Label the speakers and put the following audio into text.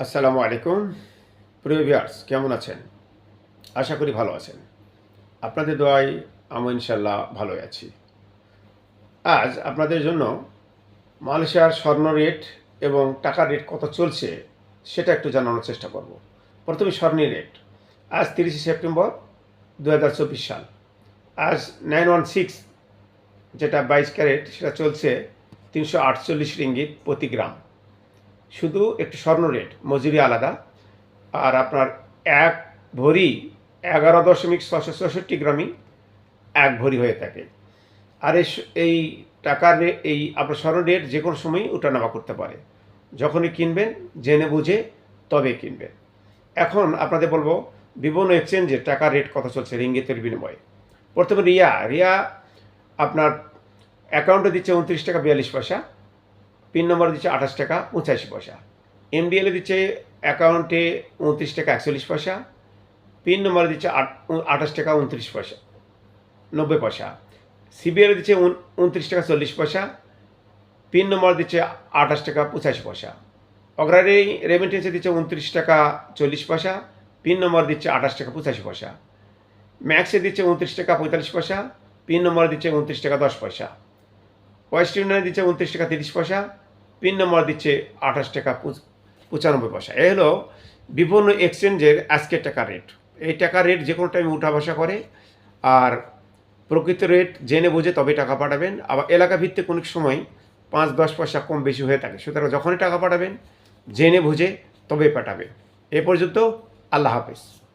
Speaker 1: আসসালামু আলাইকুম। প্রিয় ভিউয়ার্স, কেমন আছেন? আশা করি ভালো আছেন। আপনাদের দোয়ায় আমি ইনশাল্লাহ ভালোই আছি। আজ আপনাদের জন্য মালয়েশিয়ার স্বর্ণ রেট এবং টাকার রেট কত চলছে সেটা একটু জানানোর চেষ্টা করব। প্রথমে স্বর্ণের রেট। আজ তিরিশে সেপ্টেম্বর দু হাজার চব্বিশ সাল। আজ নাইন ওয়ান সিক্স, যেটা বাইশ ক্যারেট, সেটা চলছে তিনশো আটচল্লিশ রিঙ্গিত প্রতি গ্রাম। শুধু একটু স্বর্ণ রেট, মজুরি আলাদা। আর আপনার এক ভরি এগারো দশমিক ছশো চৌষট্টি গ্রামই এক ভরি হয়ে থাকে। আর এই টাকার এই আপনার স্বর্ণ রেট যে কোনো সময়ই ওঠানামা করতে পারে। যখনই কিনবেন, জেনে বুঝে তবে কিনবেন। এখন আপনাদের বলব বিভিন্ন এক্সচেঞ্জে টাকার রেট কত চলছে রিঙ্গিতের বিনিময়ে। প্রথমে রিয়া। রিয়া আপনার অ্যাকাউন্টে দিচ্ছে উনত্রিশ টাকা বিয়াল্লিশ পয়সা। পিন নম্বর দিচ্ছে আঠাশ টাকা পঁচাশি পয়সা। এমডিএলে দিচ্ছে অ্যাকাউন্টে উনত্রিশ টাকা একচল্লিশ পয়সা। পিন নম্বর দিচ্ছে আঠাশ টাকা উনত্রিশ পয়সা, নব্বই পয়সা। সিবিএল দিচ্ছে উন- উনত্রিশ টাকা চল্লিশ পয়সা। পিন নম্বর দিচ্ছে আঠাশ টাকা পঁচাশি পয়সা। অগ্রারি রেমিটেন্সে দিচ্ছে উনত্রিশ টাকা চল্লিশ পয়সা। পিন নম্বর দিচ্ছে আঠাশ টাকা পঁচাশি পয়সা। ম্যাক্সে দিচ্ছে উনত্রিশ টাকা পঁয়তাল্লিশ পয়সা। পিন নম্বর দিচ্ছে উনত্রিশ টাকা দশ পয়সা। ওয়েস্ট ইউনিয়নে দিচ্ছে উনত্রিশ টাকা তিরিশ পয়সা। পিন নম্বর দিচ্ছে আঠাশ টাকা পঁচ- পঁচানব্বই পয়সা। এই হলো বিভিন্ন এক্সচেঞ্জের আজকের টাকা রেট এই টাকা রেট যে কোনো টাইমে উঠা বসা করে আর প্রকৃত রেট জেনে বুঝে তবে টাকা পাঠাবেন। আবার এলাকা ভিত্তিক অনেক সময় পাঁচ, দশ পয়সা কম বেশি হয়ে থাকে। সুতরাং যখনই টাকা পাঠাবেন, জেনে বুঝে তবে পাঠাবেন। এ পর্যন্ত আল্লাহ হাফেজ।